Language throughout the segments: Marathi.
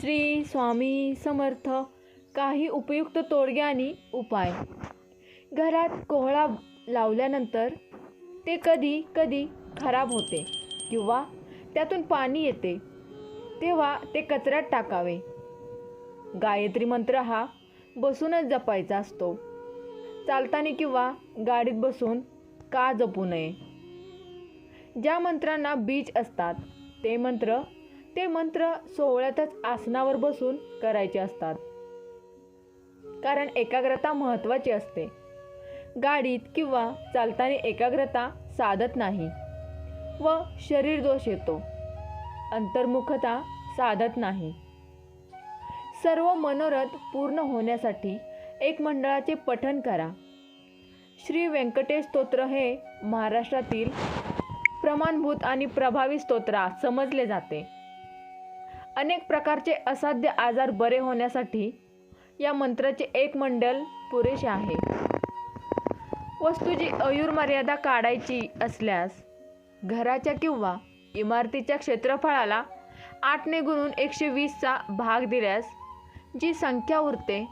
श्री स्वामी समर्थ. काही उपयुक्त तोडगे आणि उपाय. घरात कोहळा लावल्यानंतर ते कधी कधी खराब होते किंवा त्यातून पाणी येते तेव्हा ते कचऱ्यात टाकावे. गायत्री मंत्र हा बसूनच जपायचा असतो. चालताना किंवा गाडीत बसून का जपू नये? ज्या मंत्रांना बीज असतात ते मंत्र ते मंत्र सोहळ्यातच आसनावर बसून करायचे असतात. कारण एकाग्रता महत्त्वाची असते. गाडीत किंवा चालताना एकाग्रता साधत नाही व शरीर दोष येतो. अंतर्मुखता साधत नाही. सर्व मनोरथ पूर्ण होण्यासाठी एक मंडळाचे पठण करा. श्री व्यंकटेश स्तोत्र हे महाराष्ट्रातील प्रमाणभूत आणि प्रभावी स्तोत्र समजले जाते. अनेक प्रकारचे असाध्य आजार बरे होण्यासाठी या मंत्राचे एक मंडल पुरेसे आहे. वस्तूची आयुर्मर्यादा काढायची असल्यास घराच्या किंवा इमारतीच्या क्षेत्रफळाला आठने गुणून एकशे वीसचा भाग दिल्यास जी संख्या उरते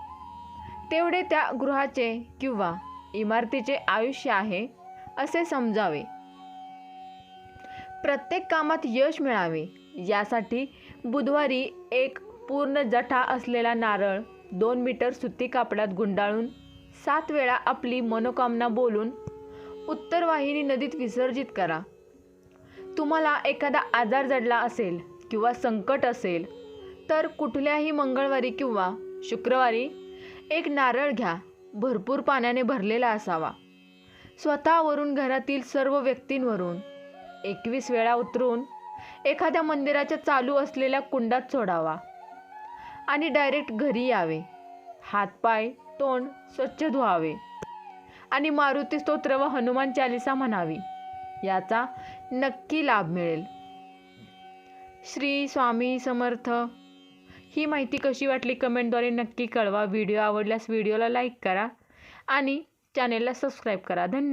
तेवढे त्या गृहाचे किंवा इमारतीचे आयुष्य आहे असे समजावे. प्रत्येक कामात यश मिळावे यासाठी बुधवारी एक पूर्ण जठा असलेला नारळ दोन मीटर सुती कापडात गुंडाळून सात वेळा आपली मनोकामना बोलून उत्तर वाहिनी नदीत विसर्जित करा. तुम्हाला एखादा आजार जडला असेल किंवा संकट असेल तर कुठल्याही मंगळवारी किंवा शुक्रवारी एक नारळ घ्या भरपूर पाण्याने भरलेला असावा. स्वतःवरून घरातील सर्व व्यक्तींवरून एकवीस वेळा उतरून एखाद्या मंदिराच्या चालू असलेल्या कुंडात सोडावा आणि डायरेक्ट घरी यावे. हातपाय तोंड स्वच्छ धुवावे आणि मारुती स्तोत्र व हनुमान चालिसा म्हणावी. याचा नक्की लाभ मिळेल. श्री स्वामी समर्थ. ही माहिती कशी वाटली कमेंटद्वारे नक्की कळवा. व्हिडिओ आवडल्यास व्हिडिओला लाईक करा आणि चॅनेलला सबस्क्राईब करा. धन्यवाद.